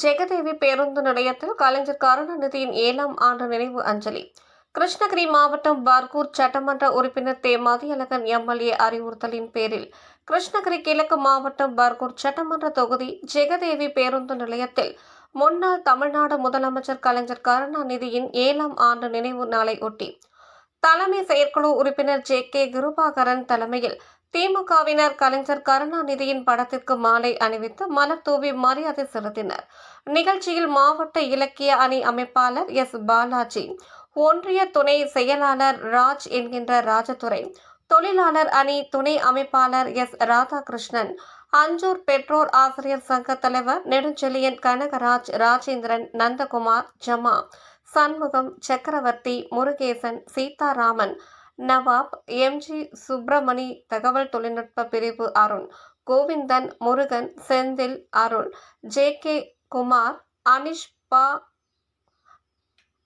ஜெகதேவி பேருந்து நிலையத்தில் கலைஞர் கருணாநிதியின் ஏழாம் ஆண்டு நினைவு அஞ்சலி. கிருஷ்ணகிரி மாவட்டம் பர்கூர் சட்டமன்ற உறுப்பினர் தே மதியழகன் எம்எல்ஏ அறிவுறுத்தலின் பேரில் கிருஷ்ணகிரி கிழக்கு மாவட்டம் பர்கூர் சட்டமன்ற தொகுதி ஜெகதேவி பேருந்து நிலையத்தில் முன்னாள் தமிழ்நாடு முதலமைச்சர் கலைஞர் கருணாநிதியின் ஏழாம் ஆண்டு நினைவு நாளை ஒட்டி தலைமை செயற்குழு உறுப்பினர் ஜே கே கிருபாகரன் தலைமையில் திமுகவினர் கலைஞர் கருணாநிதியின் படத்திற்கு மாலை அணிவித்து மலர் தூவி மரியாதை செலுத்தினர். நிகழ்ச்சியில் மாவட்ட இலக்கிய அணி அமைப்பாளர் எஸ். பாலாஜி ஒன்றிய துணை செயலாளர் ராஜ் என்கின்ற ராஜதுரை தொழிலாளர் அணி துணை அமைப்பாளர் எஸ். ராதாகிருஷ்ணன் அஞ்சூர் பெற்றோர் ஆசிரியர் சங்க தலைவர் நெடுஞ்செழியன் கனகராஜ் ராஜேந்திரன் நந்தகுமார் ஜமா சண்முகம் சக்கரவர்த்தி முருகேசன் சீதாராமன் நவாப் எம்ஜி சுப்பிரமணி தகவல் தொழில்நுட்ப பிரிவு அருண் கோவிந்தன் முருகன் செந்தில் அருள் ஜே. கே. குமார் அனிஷ் பா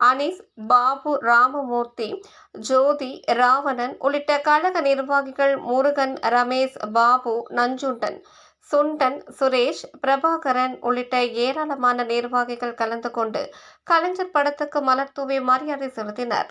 அனீஸ் பாபு ராமமூர்த்தி ஜோதி ராவணன் உள்ளிட்ட கழக நிர்வாகிகள் முருகன் ரமேஷ் பாபு நஞ்சுண்டன் சுண்டன் சுரேஷ் பிரபாகரன் உள்ளிட்ட ஏராளமான நிர்வாகிகள் கலந்து கொண்டு கலைஞர் படத்துக்கு மலர் தூவி மரியாதை செலுத்தினர்.